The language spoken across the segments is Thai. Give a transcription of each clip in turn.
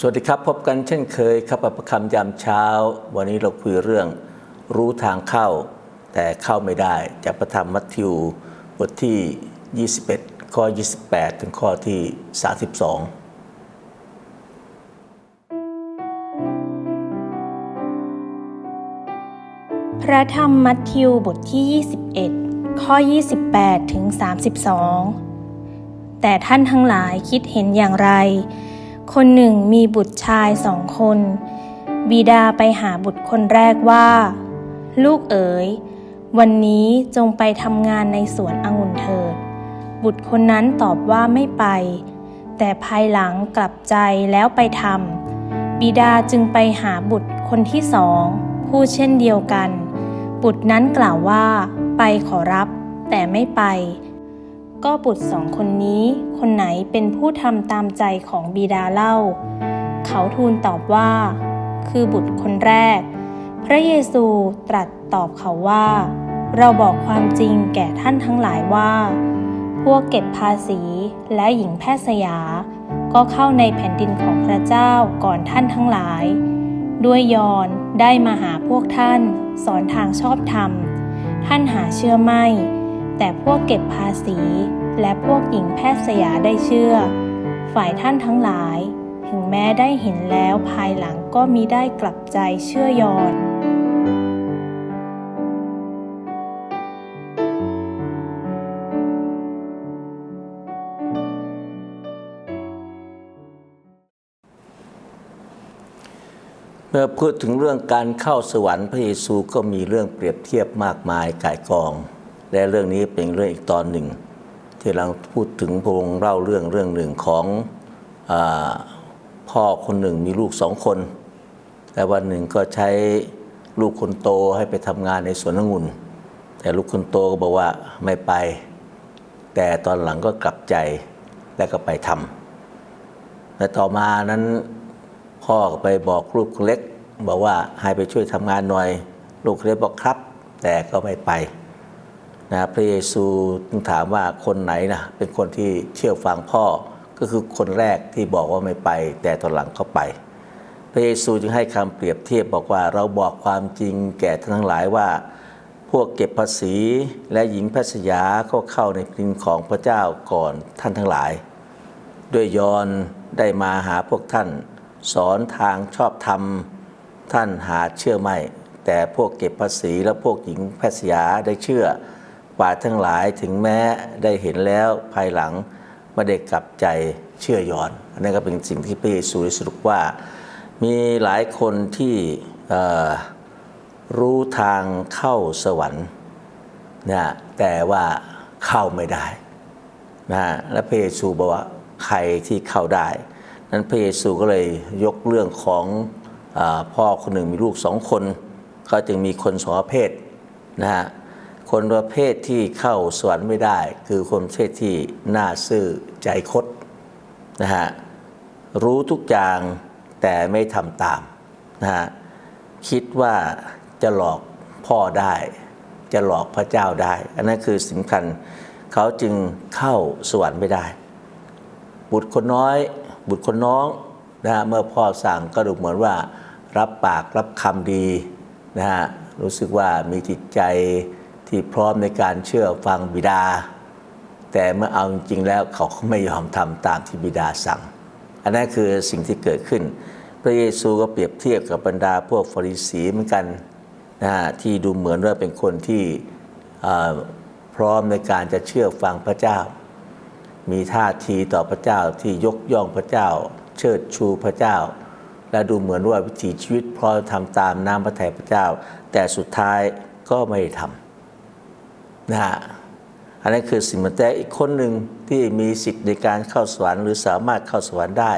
สวัสดีครับ พบกันเช่นเคยครับประคำยามเช้า วันนี้เราคุยเรื่องรู้ทางเข้า แต่เข้าไม่ได้ จากพระธรรมมัทธิวบทที่ 21 ข้อ 28 ถึงข้อที่ 32พระธรรมมัทธิวบทที่ 21 ข้อ 28 ถึง 32 แต่ท่านทั้งหลายคิดเห็นอย่างไร คนหนึ่งมีบุตรชายสองคน บิดาไปหาบุตรคนแรกว่า ลูกเอ๋ย วันนี้จงไปทำงานในสวนองุ่นเถิด บุตรคนนั้นตอบว่าไม่ไป แต่ภายหลังกลับใจแล้วไปทำบิดาจึงไปหาบุตรคนที่สองพูดเช่นเดียวกัน บุตรนั้นกล่าวว่า ไปขอรับ แต่ไม่ไป ก็บุตรสองคนนี้ คนไหนเป็นผู้ทำตามใจของบิดาเล่า เขาทูลตอบว่า คือบุตรคนแรก พระเยซูตรัสตอบเขาว่า เราบอกความจริงแก่ท่านทั้งหลายว่า พวกเก็บภาษีและหญิงแพทย์สยา ก็เข้าในแผ่นดินของพระเจ้าก่อนท่านทั้งหลาย ด้วยยอนได้มาหาพวกท่าน สอนทางชอบธรรม ท่านหาเชื่อไม่ แต่พวกเก็บภาษี และพวกหญิงแพทย์สยาได้เชื่อ ฝ่ายท่านทั้งหลาย ถึงแม้ได้เห็นแล้วภายหลังก็มีได้กลับใจเชื่อยอนเมื่อพูดถึงเรื่องการเข้าสวรรค์พระเยซูก็มีเรื่องเปรียบเทียบมากมายก่ายกอง และเรื่องนี้เป็นเรื่องอีกตอนหนึ่ง ที่เราพูดถึงพระองค์เล่าเรื่องเรื่องหนึ่งของอพ่อคนหนึ่งมีลูกสองคน แต่วันหนึ่งก็ใช้ลูกคนโตให้ไปทำงานในสวนองุ่น แต่ลูกคนโตก็บอกว่าไม่ไป แต่ตอนหลังก็กลับใจและก็ไปทำและต่อมานั้นพ่อก็ไปบอกลูกเล็ก บอกว่าให้ไปช่วยทำงานหน่อย ลูกเล็กบอกครับ แต่ก็ไม่ไป นะพระเยซูจึงถามว่าคนไหนนะเป็นคนที่เชื่อฟังพ่อก็คือคนแรกที่บอกว่าไม่ไป แต่ตอนหลังเขาไป พระเยซูจึงให้คำเปรียบเทียบบอกว่าเราบอกความจริงแก่ท่านทั้งหลายว่า พวกเก็บภาษีและหญิงแพทย์สยาก็เข้าในแผ่นดินของพระเจ้าก่อนท่านทั้งหลาย ด้วยยอนได้มาหาพวกท่าน สอนทางชอบธรรมท่านหาเชื่อไม่ แต่พวกเก็บภาษีและพวกหญิงแพทย์ยาได้เชื่อ ว่าทั้งหลายถึงแม้ได้เห็นแล้วภายหลังไม่ได้กลับใจเชื่อยอนอันนี้ก็เป็นสิ่งที่พระเยซูได้สรุปว่า มีหลายคนที่รู้ทางเข้าสวรรค์นะแต่ว่าเข้าไม่ได้นะและพระเยซูบอกว่าใครที่เข้าได้ นั้นพระเยซูก็เลยยกเรื่องของอพ่อคนหนึ่งมีลูกสองคน ก็จึงมีคนสองเภทนะฮะ คนประเภทที่เข้าสวรรค์ไม่ได้ คือคนประเภทที่หน้าซื่อใจคดนะฮะรู้ทุกอย่างแต่ไม่ทำตามนะฮะคิดว่าจะหลอกพ่อได้ จะหลอกพระเจ้าได้ อันนั้นคือสำคัญเขาจึงเข้าสวรรค์ไม่ได้ บุตรคนน้อย บุตรคนน้องนะฮะเมื่อพ่อสั่งก็ดูเหมือนว่า รับปากรับคำดีนะฮะรู้สึกว่ามีจิตใจ ที่พร้อมในการเชื่อฟังบิดา แต่เมื่อเอาจริงแล้วเขาก็ไม่ยอมทำตามที่บิดาสั่ง อันนั้นคือสิ่งที่เกิดขึ้น พระเยซูก็เปรียบเทียบกับบรรดาพวกฟาริสีเหมือนกันนะฮะที่ดูเหมือนว่าเป็นคนที่พร้อมในการจะเชื่อฟังพระเจ้า มีท่าทีต่อพระเจ้าที่ยกย่องพระเจ้า เชิดชูพระเจ้า และดูเหมือนว่าวิถีชีวิตพร้อมทำตามน้ำพระทัยพระเจ้า แต่สุดท้ายก็ไม่ได้ทำ นะฮะอันนั้นคือสิ่งมันแต่อีกคนหนึ่งที่มีสิทธิ์ในการเข้าสวรรค์หรือสามารถเข้าสวรรค์ได้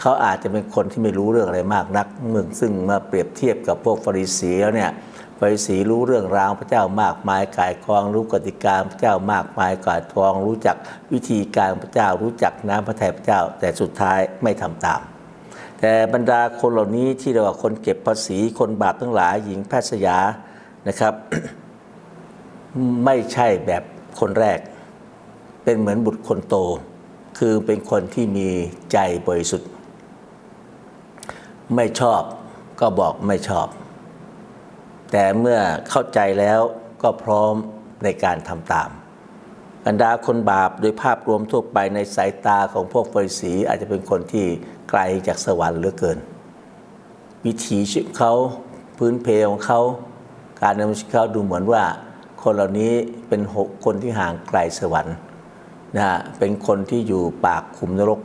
เขาอาจจะเป็นคนที่ไม่รู้เรื่องอะไรมากนักเมื่อซึ่งมาเปรียบเทียบกับพวกฟาริสีแล้วเนี่ยฟาริสีรู้เรื่องราวพระเจ้ามากมายกายกองรู้กติกาพระเจ้ามากมายกายทอง รู้จักวิธีการพระเจ้ารู้จักน้ำพระทัยพระเจ้า แต่สุดท้ายไม่ทำตาม แต่บรรดาคนเหล่านี้ที่เรียกว่าคนเก็บภาษีคนบาปทั้งหลายหญิงแพทย์สยานะครับ ไม่ใช่แบบคนแรก เป็นเหมือนบุตรคนโต คือเป็นคนที่มีใจบริสุทธิ์ ไม่ชอบก็บอกไม่ชอบ แต่เมื่อเข้าใจแล้วก็พร้อมในการทำตามบรรดาคนบาปโดยภาพรวมทั่วไปในสายตาของพวกฟริสีอาจจะเป็นคนที่ไกลจากสวรรค์เหลือเกิน วิถีชีวิตเขาพื้นเพของเขา การดำเนินชีวิตเขาดูเหมือนว่า คนเหล่านี้เป็นหกคนที่ห่างไกลสวรรค์นะฮะเป็นคนที่อยู่ปากขุมนรก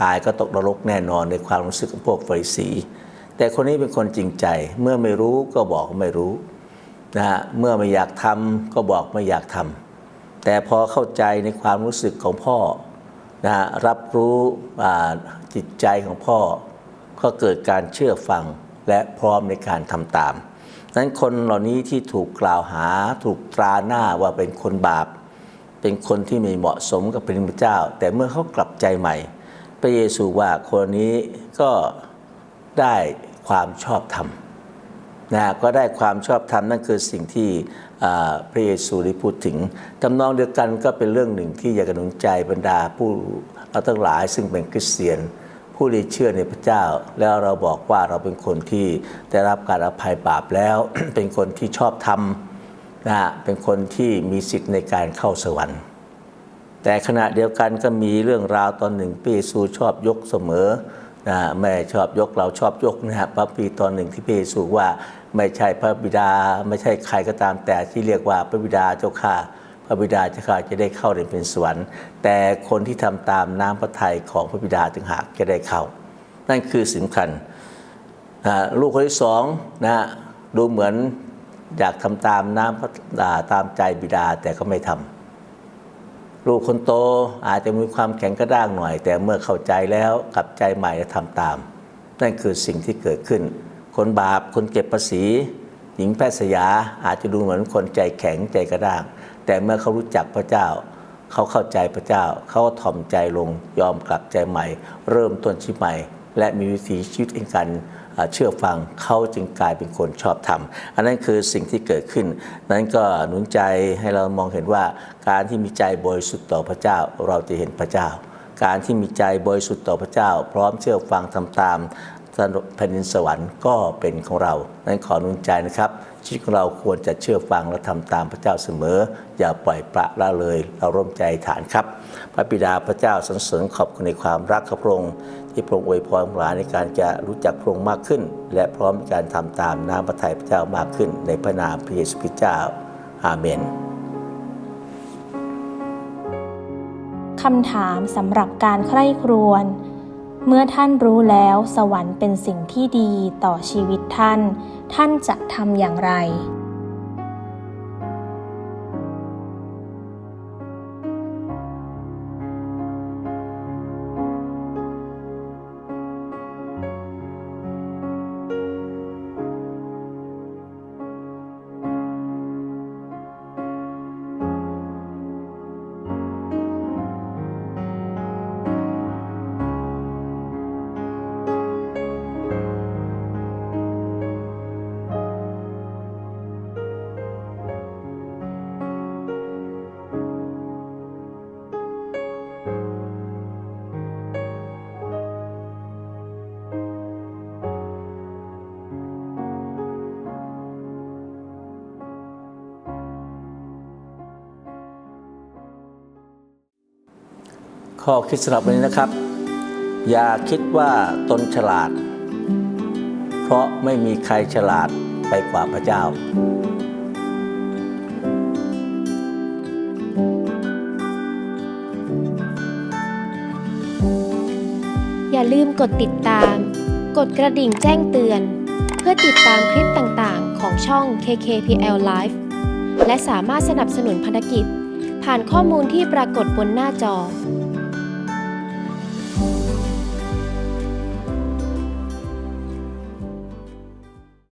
ตายก็ตกนรกแน่นอนในความรู้สึกของพวกฟาริสี แต่คนนี้เป็นคนจริงใจ เมื่อไม่รู้ก็บอกไม่รู้นะฮะเมื่อไม่อยากทำก็บอกไม่อยากทำแต่พอเข้าใจในความรู้สึกของพ่อนะฮะรับรู้จิตใจของพ่อ ก็เกิดการเชื่อฟังและพร้อมในการทำตาม นั้นคนเหล่านี้ที่ถูกกล่าวหาถูกตราหน้าว่าเป็นคนบาป เป็นคนที่ไม่เหมาะสมกับพระเจ้า แต่เมื่อเขากลับใจใหม่ พระเยซูว่าคนนี้ก็ได้ความชอบธรรมนะก็ได้ความชอบธรรมนั่นคือสิ่งที่พระเยซูได้พูดถึงทำนองเดียวกันก็เป็นเรื่องหนึ่งที่อยากหนุนใจบรรดาผู้เราทั้งหลายซึ่งเป็นคริสเตียน ผู้ที่เชื่อในพระเจ้า แล้วเราบอกว่าเราเป็นคนที่ได้รับการอภัยบาปแล้ว เป็นคนที่ชอบธรรมนะเป็นคนที่มีสิทธิ์ในการเข้าสวรรค์ แต่ขณะเดียวกันก็มีเรื่องราวตอนหนึ่งพระเยซูชอบยกเสมอนะแม่ชอบยกเราชอบยกนะฮะพระปีตอนหนึ่งที่พระเยซูว่าไม่ใช่พระบิดา ไม่ใช่ใครก็ตามแต่ที่เรียกว่าพระบิดาเจ้าข้า พระบิดาเจ้าข้าจะได้เข้าในเป็นสวรรค์ แต่คนที่ทำตามน้ำพระทัยของพระบิดาจึงหากจะได้เข้า นั่นคือสำคัญลูกคนที่สองนะดูเหมือนอยากทำตามน้ำพระอ่าตามใจบิดาแต่ก็ไม่ทำลูกคนโตอาจจะมีความแข็งกระด้างหน่อย แต่เมื่อเข้าใจแล้วกลับใจใหม่และทำตาม นั่นคือสิ่งที่เกิดขึ้น คนบาปคนเก็บภาษี หญิงแพทย์สยาอาจจะดูเหมือนคนใจแข็งใจกระด้าง แต่เมื่อเขารู้จักพระเจ้า เขาเข้าใจพระเจ้า เขาถ่อมใจลงยอมกลับใจใหม่ เริ่มต้นชีวิตใหม่ และมีวิถีชีวิตในการเชื่อฟังเขาจึงกลายเป็นคนชอบธรรม อันนั้นคือสิ่งที่เกิดขึ้น นั้นก็หนุนใจให้เรามองเห็นว่า การที่มีใจบริสุทธิ์ต่อพระเจ้าเราจะเห็นพระเจ้า การที่มีใจบริสุทธิ์ต่อพระเจ้า พร้อมเชื่อฟังทำตาม แผ่นดินสวรรค์ก็เป็นของเรา นั้นขอนุนใจนะครับ ชีวิตของเราควรจะเชื่อฟังและทำตามพระเจ้าเสมอ อย่าปล่อยปละละเลย เราร่วมใจฐานครับ พระบิดาพระเจ้าสรรเสริญขอบคุณในความรักขพระองค์ที่พระองค์อวยพรหลายในการจะรู้จักพระองค์มากขึ้น และพร้อมในการทำตามน้ำพระทัยพระเจ้ามากขึ้น ในพระนามพระเยซูคริสต์เจ้าอาเมนคำถามสำหรับการใคร่ครวญ เมื่อท่านรู้แล้วสวรรค์เป็นสิ่งที่ดีต่อชีวิตท่าน ท่านจะทำอย่างไร ข้อคิดสำหรับวันนี้นะครับ อย่าคิดว่าตนฉลาด เพราะไม่มีใครฉลาดไปกว่าพระเจ้าอย่าลืมกดติดตาม กดกระดิ่งแจ้งเตือน เพื่อติดตามคลิปต่างๆ ของช่อง KKPL Live และสามารถสนับสนุนพันธกิจ ผ่านข้อมูลที่ปรากฏบนหน้าจอ